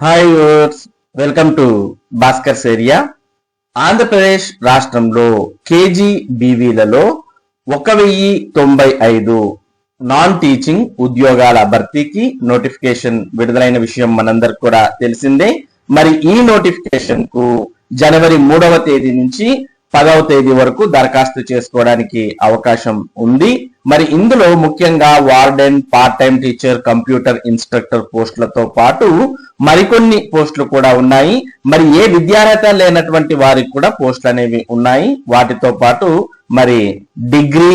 Hi welcome to Bhaskar's area Andhra Pradesh రాష్ట్రంలో KG బీవీలలో ఒక వెయ్యి తొంభై ఐదు నాన్ టీచింగ్ ఉద్యోగాల భర్తీకి నోటిఫికేషన్ విడుదలైన విషయం మనందరికి కూడా తెలిసిందే. మరి ఈ నోటిఫికేషన్కు జనవరి మూడవ తేదీ నుంచి పదవ తేదీ వరకు దరఖాస్తు చేసుకోవడానికి అవకాశం ఉంది. మరి ఇందులో ముఖ్యంగా warden part time teacher computer instructor పోస్టులతో పాటు మరికొన్ని పోస్టులు కూడా ఉన్నాయి. మరి ఏ విద్యార్హత లేనటువంటి వారికి కూడా పోస్టులు అనేవి ఉన్నాయి. వాటితో పాటు మరి డిగ్రీ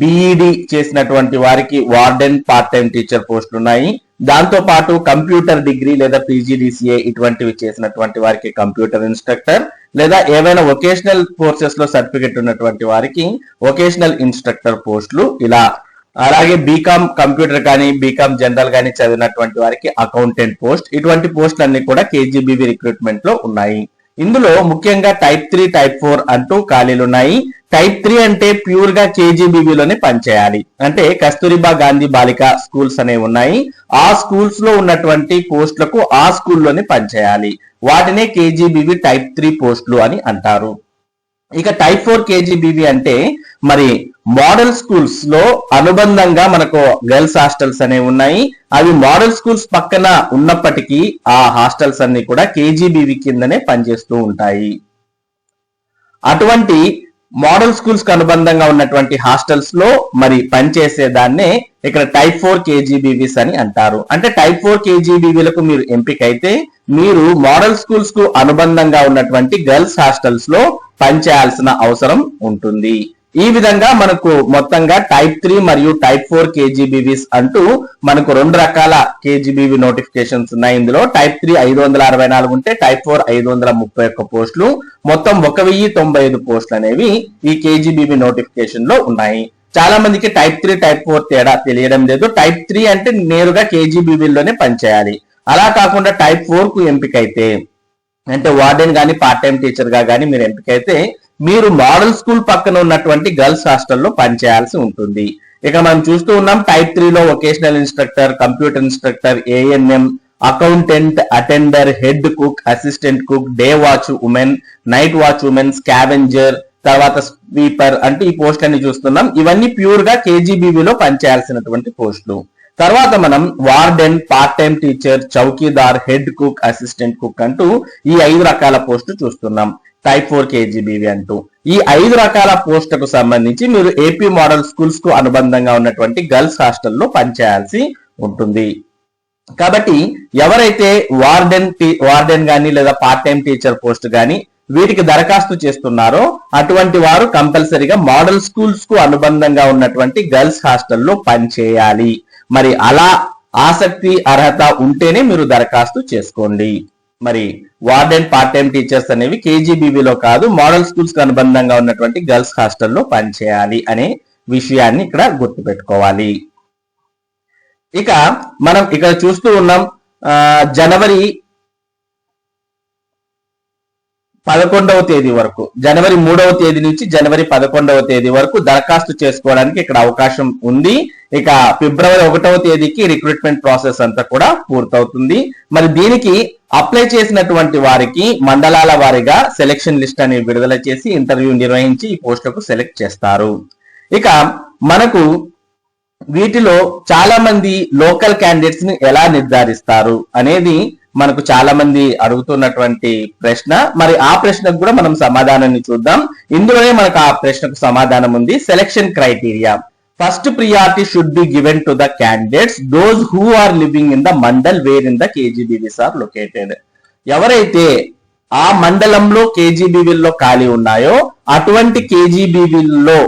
బిఈడి చేసినటువంటి వారికి వార్డెన్ పార్ట్ టైం టీచర్ పోస్టులు ఉన్నాయి. దాంతో పాటు కంప్యూటర్ డిగ్రీ లేదా పీజీడీసీఏ ఇటువంటివి చేసినటువంటి వారికి కంప్యూటర్ ఇన్స్ట్రక్టర్ లేదా ఏవైనా వొకేషనల్ కోర్సెస్లో సర్టిఫికెట్ ఉన్నటువంటి వారికి వొకేషనల్ ఇన్స్ట్రక్టర్ పోస్టులు ఇలా. అలాగే బీకామ్ కంప్యూటర్ కానీ బీకామ్ జనరల్ కానీ చదివినటువంటి వారికి అకౌంటెంట్ పోస్ట్ ఇటువంటి పోస్టులు అన్ని కూడా కేజీబీవీ రిక్రూట్మెంట్లో ఉన్నాయి. ఇందులో ముఖ్యంగా టైప్ త్రీ టైప్ ఫోర్ అంటూ ఖాళీలు ఉన్నాయి టైప్ త్రీ అంటే ప్యూర్గా కేజీబీవీలోనే పనిచేయాలి. అంటే కస్తూరిబా గాంధీ బాలిక స్కూల్స్ అనేవి ఉన్నాయి. ఆ స్కూల్స్లో ఉన్నటువంటి పోస్టులకు ఆ స్కూల్లోనే పనిచేయాలి. వాటినే కేజీబీవీ టైప్ త్రీ పోస్టులు అని అంటారు. ఇక టైప్ ఫోర్ కేజీబీవీ అంటే మరి మోడల్ స్కూల్స్లో అనుబంధంగా మనకు గర్ల్స్ హాస్టల్స్ అనేవి ఉన్నాయి. అవి మోడల్ స్కూల్స్ పక్కన ఉన్నప్పటికీ ఆ హాస్టల్స్ అన్ని కూడా కేజీబీవీ కిందనే పనిచేస్తూ ఉంటాయి. అటువంటి మోడల్ స్కూల్స్కు అనుబంధంగా ఉన్నటువంటి హాస్టల్స్లో మరి పనిచేసే దాన్నే ఇక్కడ టైప్ ఫోర్ కేజీబీవీస్ అని అంటారు. అంటే టైప్ ఫోర్ కేజీబీవీలకు మీరు ఎంపిక అయితే మీరు మోడల్ స్కూల్స్కు అనుబంధంగా ఉన్నటువంటి గర్ల్స్ హాస్టల్స్లో పనిచేయాల్సిన అవసరం ఉంటుంది. ఈ విధంగా మనకు మొత్తంగా టైప్ త్రీ మరియు టైప్ ఫోర్ కేజీబీవీస్ అంటూ మనకు రెండు రకాల కేజీబీవీ నోటిఫికేషన్స్ ఉన్నాయి. ఇందులో టైప్ త్రీ ఐదు వందల అరవై నాలుగు ఉంటే టైప్ ఫోర్ ఐదు వందల ముప్పై ఒక్క పోస్టులు మొత్తం ఒక వెయ్యి తొంభై ఐదు పోస్టులు అనేవి ఈ కేజీబీవీ నోటిఫికేషన్లో ఉన్నాయి. చాలా మందికి టైప్ త్రీ టైప్ ఫోర్ తేడా తెలియడం లేదు. టైప్ త్రీ అంటే నేరుగా కేజీబీవీలోనే పనిచేయాలి. అలా కాకుండా టైప్ ఫోర్కు ఎంపిక అయితే అంటే వార్డెన్ కానీ పార్ట్ టైం టీచర్గా కానీ మీరు ఎంపికైతే మీరు మోడల్ స్కూల్ పక్కన ఉన్నటువంటి గర్ల్స్ హాస్టల్లో పనిచేయాల్సి ఉంటుంది. ఇక మనం చూస్తూ ఉన్నాం టైప్ త్రీలో vocational instructor computer instructor ANM accountant attender head cook assistant cook day watch women night watch women scavenger తర్వాత స్వీపర్ అంటే ఈ పోస్ట్ అన్ని చూస్తున్నాం. ఇవన్నీ ప్యూర్గా కేజీబీవీలో పనిచేయాల్సినటువంటి పోస్టులు తర్వాత మనం warden part time teacher chowkidar head cook assistant cook అంటూ ఈ ఐదు రకాల పోస్టు చూస్తున్నాం. టైప్ ఫోర్ కేజీబీవి అంటూ. ఈ ఐదు రకాల పోస్టుకు సంబంధించి మీరు ఏపీ మోడల్ స్కూల్స్కు అనుబంధంగా ఉన్నటువంటి గర్ల్స్ హాస్టల్లో పనిచేయాల్సి ఉంటుంది. కాబట్టి ఎవరైతే వార్డెన్ వార్డెన్ కానీ లేదా పార్ట్ టైం టీచర్ పోస్ట్ కానీ వీటికి దరఖాస్తు చేస్తున్నారో అటువంటి వారు కంపల్సరీగా మోడల్ స్కూల్స్కు అనుబంధంగా ఉన్నటువంటి గర్ల్స్ హాస్టల్లో పనిచేయాలి. మరి అలా ఆసక్తి అర్హత ఉంటేనే మీరు దరఖాస్తు చేసుకోండి. మరి వార్డెన్ పార్ట్ టైం టీచర్స్ అనేవి కేజీబీవీలో కాదు మోడల్ స్కూల్స్కు అనుబంధంగా ఉన్నటువంటి గర్ల్స్ హాస్టల్లో పనిచేయాలి అనే విషయాన్ని ఇక్కడ గుర్తుపెట్టుకోవాలి. ఇక మనం ఇక్కడ చూస్తూ ఉన్నాం జనవరి పదకొండవ తేదీ వరకు జనవరి మూడవ తేదీ నుంచి జనవరి పదకొండవ తేదీ వరకు దరఖాస్తు చేసుకోవడానికి ఇక్కడ అవకాశం ఉంది. ఇక ఫిబ్రవరి ఒకటవ తేదీకి రిక్రూట్మెంట్ ప్రాసెస్ అంతా కూడా పూర్తవుతుంది. మరి దీనికి అప్లై చేసినటువంటి వారికి మండలాల వారిగా సెలెక్షన్ లిస్ట్ అని విడుదల చేసి ఇంటర్వ్యూ నిర్వహించి ఈ పోస్టులకు సెలెక్ట్ చేస్తారు. ఇక మనకు వీటిలో చాలా మంది లోకల్ క్యాండిడేట్స్ని ఎలా నిర్ధారిస్తారు అనేది మనకు చాలా మంది అడుగుతున్నటువంటి ప్రశ్న. మరి ఆ ప్రశ్నకు కూడా మనం సమాధానాన్ని చూద్దాం. ఇందులోనే మనకు ఆ ప్రశ్నకు సమాధానం ఉంది. Selection criteria first priority should be given to the candidates those who are living in the mandal where in the KGBVs are located ఎవరైతే ఆ మండలంలో కేజీబీవీల్లో ఖాళీ ఉన్నాయో అటువంటి కేజీబీవీల్లో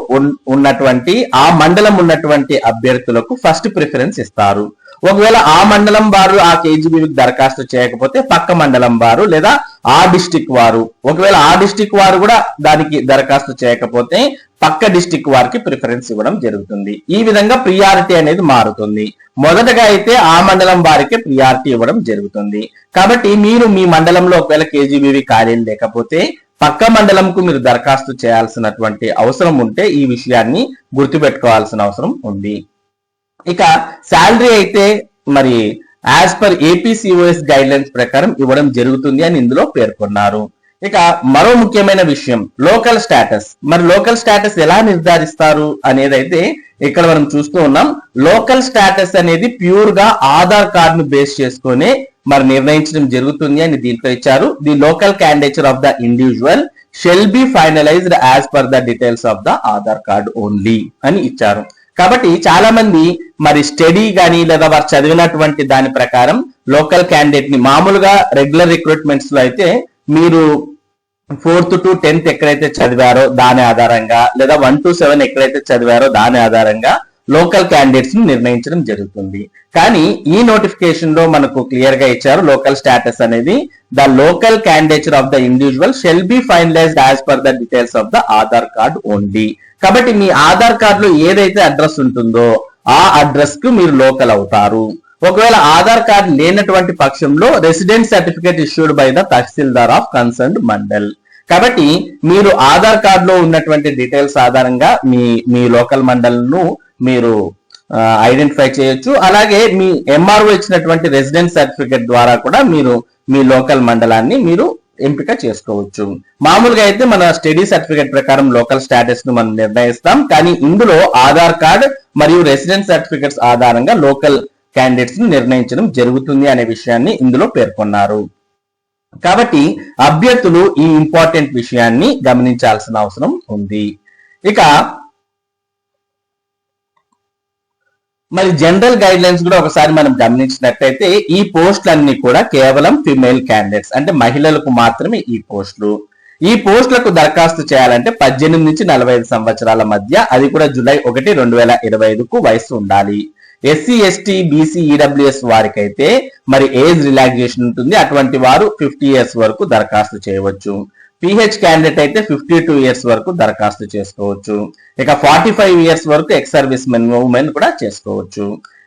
ఉన్నటువంటి ఆ మండలం ఉన్నటువంటి అభ్యర్థులకు ఫస్ట్ ప్రిఫరెన్స్ ఇస్తారు. ఒకవేళ ఆ మండలం వారు ఆ కేజీబీకి దరఖాస్తు చేయకపోతే పక్క మండలం వారు లేదా ఆ డిస్టిక్ వారు ఒకవేళ ఆ డిస్టిక్ వారు కూడా దానికి దరఖాస్తు చేయకపోతే పక్క డిస్టిక్ వారికి ప్రిఫరెన్స్ ఇవ్వడం జరుగుతుంది. ఈ విధంగా ప్రియారిటీ అనేది మారుతుంది. మొదటగా అయితే ఆ మండలం వారికే ప్రియారిటీ ఇవ్వడం జరుగుతుంది. కాబట్టి మీరు మీ మండలంలో ఒకవేళ కేజీబీవీ ఖాళీలు లేకపోతే పక్క మండలంకు మీరు దరఖాస్తు చేయాల్సినటువంటి అవసరం ఉంటే ఈ విషయాన్ని గుర్తుపెట్టుకోవాల్సిన అవసరం ఉంది. ఇక శాలరీ అయితే మరి as per APCOS guidelines ప్రకారం ఇవ్వడం జరుగుతుంది అని ఇందులో పేర్కొన్నారు. ఇక మరో ముఖ్యమైన విషయం లోకల్ స్టేటస్ మరి లోకల్ స్టేటస్ ఎలా నిర్ధారిస్తారు అనేది అయితే ఇక్కడ మనం చూస్తూ ఉన్నాం. లోకల్ స్టేటస్ అనేది ప్యూర్గా ఆధార్ కార్డ్ను బేస్ చేసుకొని మరి నిర్ణయించడం జరుగుతుంది అని దీంట్లో ఇచ్చారు. The local candidature of the individual shall be finalised as per the details of the Aadhaar card only అని ఇచ్చారు. కాబట్టి చాలా మంది మరి స్టడీ కానీ లేదా వారు చదివినటువంటి దాని ప్రకారం లోకల్ క్యాండిడేట్ని మామూలుగా రెగ్యులర్ రిక్రూట్మెంట్స్లో అయితే మీరు ఫోర్త్ టు టెన్త్ ఎక్కడైతే చదివారో దాని ఆధారంగా లేదా వన్ టు సెవెన్ ఎక్కడైతే చదివారో దాని ఆధారంగా లోకల్ క్యాండిడేట్స్ని నిర్ణయించడం జరుగుతుంది. కానీ ఈ నోటిఫికేషన్లో మనకు క్లియర్గా ఇచ్చారు లోకల్ స్టేటస్ అనేది. The local candidature of the individual shall be finalised as per the details of the Aadhaar card only కాబట్టి మీ ఆధార్ కార్డ్లో ఏదైతే అడ్రస్ ఉంటుందో ఆ అడ్రస్కు మీరు లోకల్ అవుతారు. ఒకవేళ ఆధార్ కార్డ్ లేనటువంటి పక్షంలో resident certificate issued by the tahsildar of concerned mandal. కాబట్టి మీరు ఆధార్ కార్డ్లో ఉన్నటువంటి డీటెయిల్స్ ఆధారంగా మీ మీ లోకల్ మండల్ను మీరు ఐడెంటిఫై చేయొచ్చు. అలాగే మీ ఎంఆర్ఓ ఇచ్చినటువంటి రెసిడెంట్ సర్టిఫికేట్ ద్వారా కూడా మీరు మీ లోకల్ మండలాన్ని మీరు ఎంపిక చేసుకోవచ్చు. మామూలుగా అయితే మన స్టడీ సర్టిఫికేట్ ప్రకారం లోకల్ స్టేటస్ను మనం నిర్ణయిస్తాం. కానీ ఇందులో ఆధార్ కార్డ్ మరియు రెసిడెంట్ సర్టిఫికేట్స్ ఆధారంగా లోకల్ క్యాండిడేట్స్ను నిర్ణయించడం జరుగుతుంది అనే విషయాన్ని ఇందులో పేర్కొన్నారు. కాబట్టి అభ్యర్థులు ఈ ఇంపార్టెంట్ విషయాన్ని గమనించాల్సిన అవసరం ఉంది. ఇక మరి జనరల్ గైడ్ లైన్స్ కూడా ఒకసారి మనం గమనించినట్టయితే ఈ పోస్టులన్నీ కూడా కేవలం ఫిమేల్ క్యాండిడేట్స్ అంటే మహిళలకు మాత్రమే ఈ పోస్టులు. ఈ పోస్టులకు దరఖాస్తు చేయాలంటే పద్దెనిమిది నుంచి నలభై ఐదు సంవత్సరాల మధ్య అది కూడా జూలై ఒకటి రెండు వేల ఇరవై ఐదుకు వయసు ఉండాలి. ఎస్సీ ఎస్టీ బీసీ ఈడబ్ల్యూఎస్ వారికైతే మరి ఏజ్ రిలాక్సేషన్ ఉంటుంది. అటువంటి వారు ఫిఫ్టీ ఇయర్స్ వరకు దరఖాస్తు చేయవచ్చు. పిహెచ్ క్యాండిడేట్ అయితే ఫిఫ్టీ టూ ఇయర్స్ వరకు దరఖాస్తు చేసుకోవచ్చు. ఇక ఫార్టీ ఫైవ్ ఇయర్స్ వరకు ఎక్స్ సర్వీస్ మెన్ ఉమెన్ కూడా చేసుకోవచ్చు.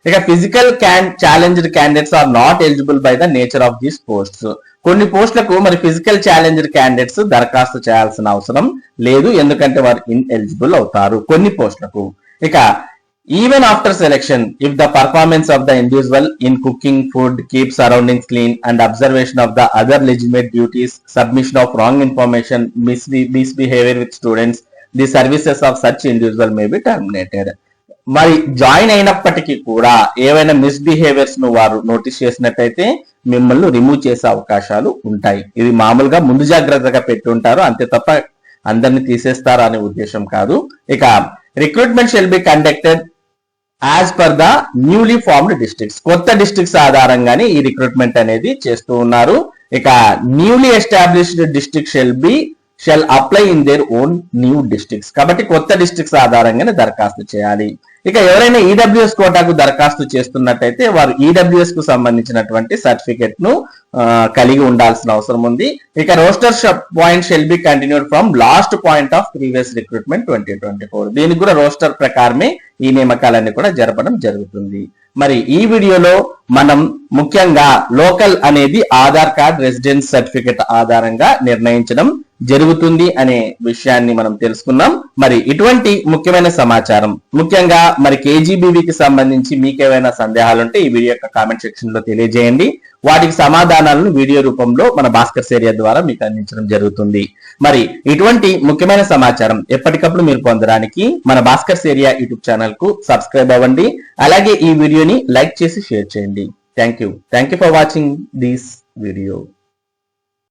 ఇక physical can challenged candidates are not eligible by the nature of these posts. కొన్ని పోస్టులకు మరి ఫిజికల్ ఛాలెంజ్డ్ క్యాండిడేట్స్ దరఖాస్తు చేయాల్సిన అవసరం లేదు. ఎందుకంటే వారు ఇన్ ఎలిజిబుల్ అవుతారు కొన్ని పోస్టులకు. ఇక even after selection if the performance of the individual in cooking food keep surroundings clean and observation of the other legitimate duties submission of wrong information miss misbehaviour with students the services of such individual may be terminated మరి join అయినప్పటికీ కూడా ఏవైనా మిస్బిహేవియర్స్ను వారు notice చేసినట్టయితే మిమ్మల్ని remove చేసే అవకాశాలు ఉంటాయి. ఇది మామూలుగా ముందు జాగ్రత్తగా పెట్టి ఉంటారు. అంతే తప్ప అందరిని తీసేస్తారు అనే ఉద్దేశం కాదు. ఇక recruitment shall be conducted as per the newly formed districts కొత్త డిస్ట్రిక్ట్స్ ఆధారంగానే ఈ రిక్రూట్మెంట్ అనేది చేస్తూ ఉన్నారు. ఇక newly established district shall be shall apply in their own new districts కాబట్టి కొత్త డిస్ట్రిక్ట్స్ ఆధారంగానే దరఖాస్తు చేయాలి. ఇక ఎవరైనా ఈడబ్ల్యూఎస్ కోటాకు దరఖాస్తు చేస్తున్నట్టయితే వారు ఈడబ్ల్యూఎస్కు సంబంధించినటువంటి సర్టిఫికెట్ను కలిగి ఉండాల్సిన అవసరం ఉంది. ఇక roster point shall be continued from last point of previous recruitment twenty twenty four దీనికి కూడా రోస్టర్ ప్రకారమే ఈ నియమకాలన్నీ కూడా జరపడం జరుగుతుంది. మరి ఈ వీడియోలో మనం ముఖ్యంగా లోకల్ అనేది ఆధార్ కార్డ్ రెసిడెన్స్ సర్టిఫికెట్ ఆధారంగా నిర్ణయించడం జరుగుతుంది అనే విషయాన్ని మనం తెలుసుకున్నాం. మరి ఇటువంటి ముఖ్యమైన సమాచారం ముఖ్యంగా మరి కేజీబీవీకి సంబంధించి మీకేమైనా సందేహాలుంటే ఈ వీడియో యొక్క కామెంట్ సెక్షన్లో తెలియజేయండి. వాటికి సమాధానాలను వీడియో రూపంలో మన భాస్కర్ ఏరియా ద్వారా మీకు అందించడం జరుగుతుంది. మరి ఇటువంటి ముఖ్యమైన సమాచారం ఎప్పటికప్పుడు మీరు పొందడానికి మన భాస్కర్ ఏరియా యూట్యూబ్ ఛానల్కు సబ్స్క్రైబ్ అవ్వండి. అలాగే ఈ వీడియోని లైక్ చేసి షేర్ చేయండి. Thank you. Thank you for watching this video.